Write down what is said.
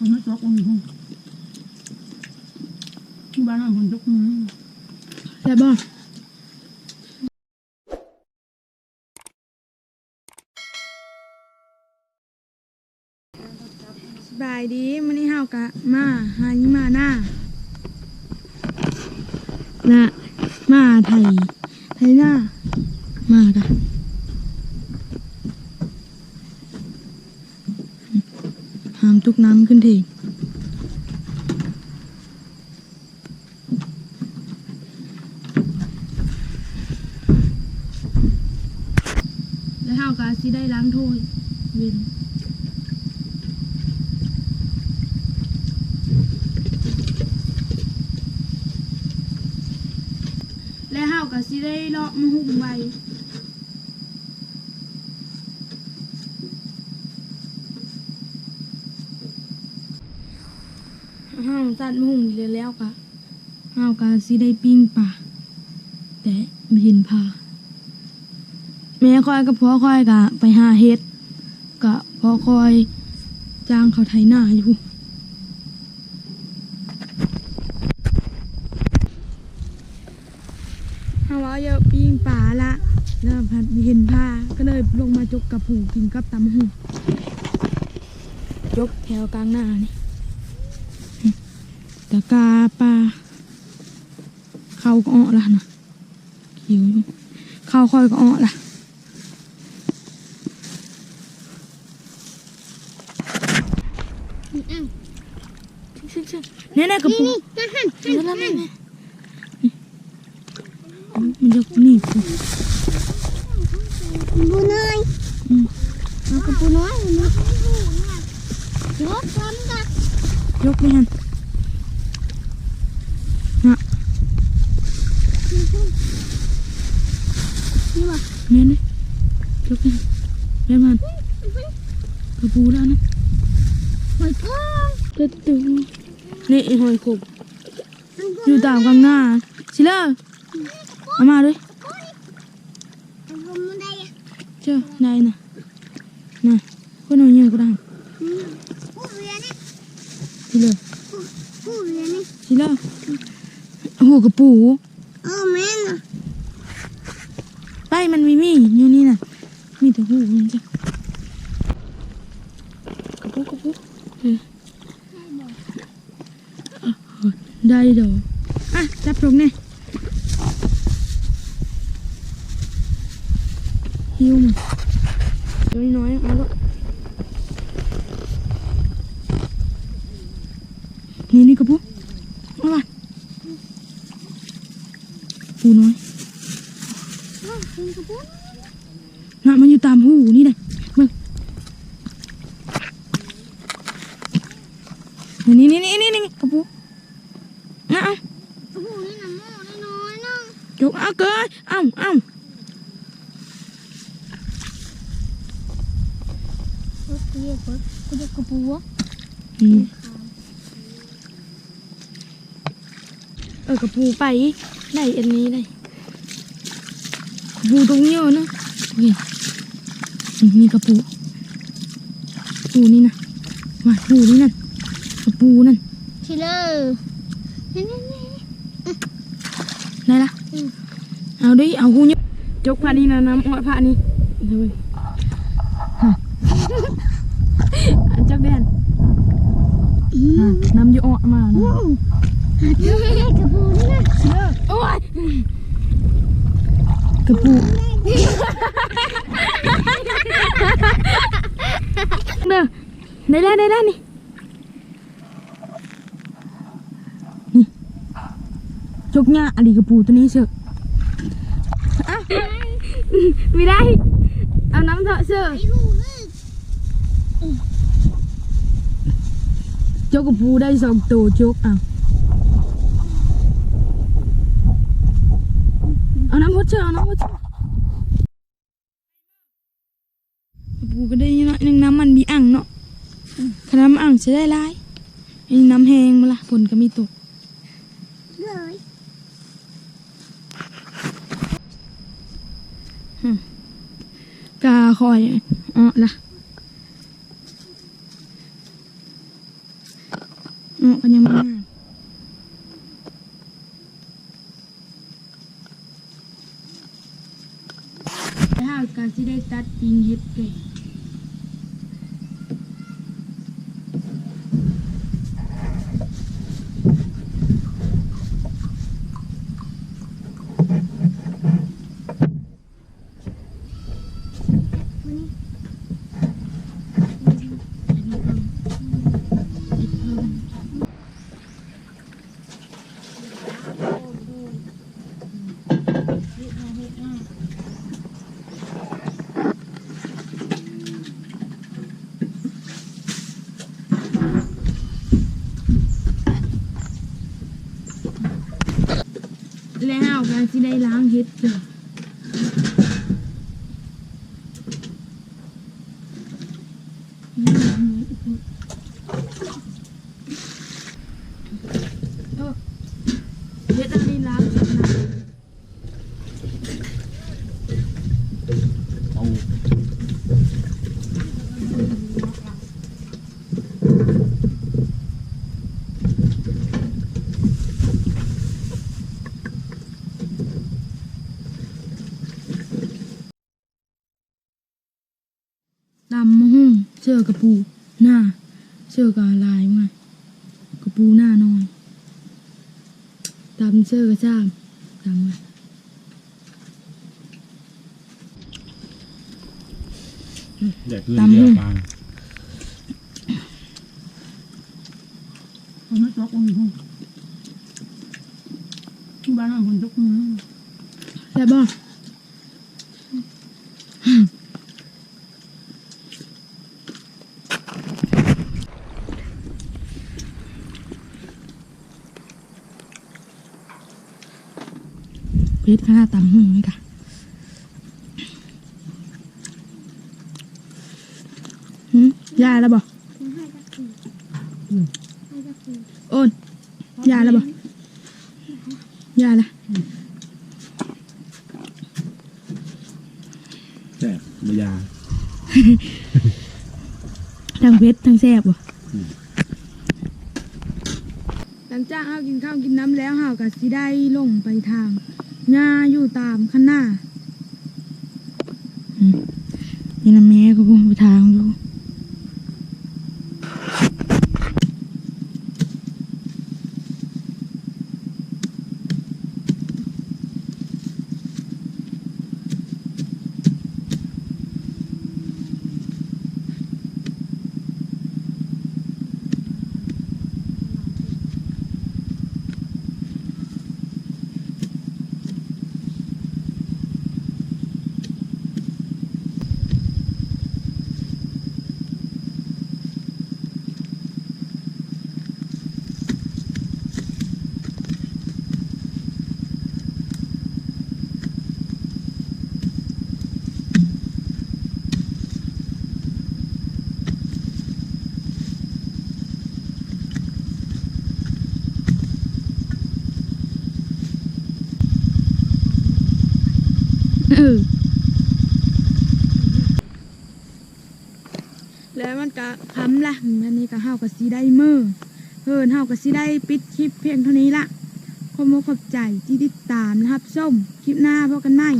คนไม่จกอุ้ยหุ่นที่บ้านเราคนจกมือแต่บ่สบายดีมื้อนี้เฮากะมาหายิมาหน้าน่ะมาไทยไทยหน้ามากะ หามตุกน้ำขึ้นทีแล้วเฮากะสิได้ล้างถ้วยเว้นและเฮาก็สิได้เลาะมะฮุ่มไว้เฮา ตัดมะฮุ่มเรียแล้วก็เฮาก็สิได้ปิ้งปลาแต่ไม่เห็นพาแม่คอยกับพ่อคอยก็ไปหาเฮ็ดก็พ่อคอยจ้างเขาไถหน้าอยู่เฮาวาเยอะปิ้งปลาละแล้วพัดเห็นผ้าก็เลยลงมาจกกับผูกินกับตำหูจกแถวกลางหน้านี่ ตะกาปลาเขาก็อ้อละนะขิวอยู่เขาคอยก็อ้อละเนี่ยเนี่ยกระปุกเนี่ยละเนี่ยเนี่ยมันจะหนีบกู ปูน้อย อืม เอากระปูน้อยมันยกพร้อมกัน ยกไม่ทันฮะ นี่ว่ะ เมียนเลยยกไม่ทันเมียนมันกระ ปูแล้วนะหอยทองตึ๊ดตึ๊ดนี่ไอ้หอยขบอยู่ตามกลางหน้าชิเลอร์เอามาด้วยเอาลงมาได้อะเจ้าได้นะน่ะคนเอาเงี้ยก็ได้อืมผู้เรียนนี่ชิเลอร์ผู้เรียนนี่ชิเลอร์โอ้โหกระปูเออแม่น่ะไปมันมีมีอยู่นี่น่ะมีแต่หูมันจ้ะกระปูกระปูเอออะ ได้ดอกอะจับตรงนี่หิวมันตัวน้อยๆมาลูกนี่นี่กระปูเอามาปูน้อย อ้าวเป็นกระปู น่ะมันอยู่ตามหูนี่เลยมึงนี่นี่นี่นี่นี่กระปุกเอาเอา กระปูนี่นะโม่น้อย ๆเนาะจุกเอาเกยเอาเอาโอ้ยเรียกว่ากูเรียกกระปูวะอืมเออกระปูไปได้อันนี้ได้กระปูตรงนี้เอานะนี่นี่นี่กระปูปูนี่นะมาปูนี่นั่นกระปูนั่นทีเลยนี่นี่นี่ได้ละอืม เอาดิเอาหูเยอะจกผ้านี่นะน้ำอ้อยผ้านี่เดี๋ยวเว้ยฮะอันจักแดนอือะมน้ำอยู่อ้อมานะโอ้เดี๋ยวให้กระปูนี่นะโอ้ยกระปูเด้อได้แล้วได้แล้วนี่นี่ จกเนี่ยอันนี้กระปูตัวนี้เสือะอะไม่ได้เอาน้ำเถอะเสือะไอ้หูเลยจกกระปูได้สอ คอยอ๋อละเนาะกันยังไม่งถ้าการที่ได้ตัดติงเฮ็ดเก่ง เฮ็ดเลยเออเฮ็ดอันนี้ล้างเสร็จนะ เอา ตำมะฮุ่งเสื้อกระปูหน้า เสื้อกระลายมากระปูหน้าน้อยตำเสื้อกระจ้ามตำมาเด็กคือเรือฟางคนไม่ตกคนคงที่บ้านเราคนตกมือแต่บบ่ เพชรข้าตำหุ่งไหมคะหืมยาแล้วบ่ให้ตะกี้ให้ตะกี้โอนยาแล้วบ่ยาละแซ่บมายาทั้งเพชรทั้งแซ่บบ่หลังจากเฮากินข้าวกินน้ำแล้วเฮาก็สิได้ลงไปทาง หญ้าอยู่ตามข้างหน้านี่นะแม่ก็บ่ไปทางดู แล้วมันก็คำละอันนี้ก็เฮากับซีได้มือเฮินเฮากับซีได้ปิดคลิปเพียงเท่านี้ละขอบคุณขอบใจที่ติดตามนะครับส้มคลิปหน้าพบกันใหม่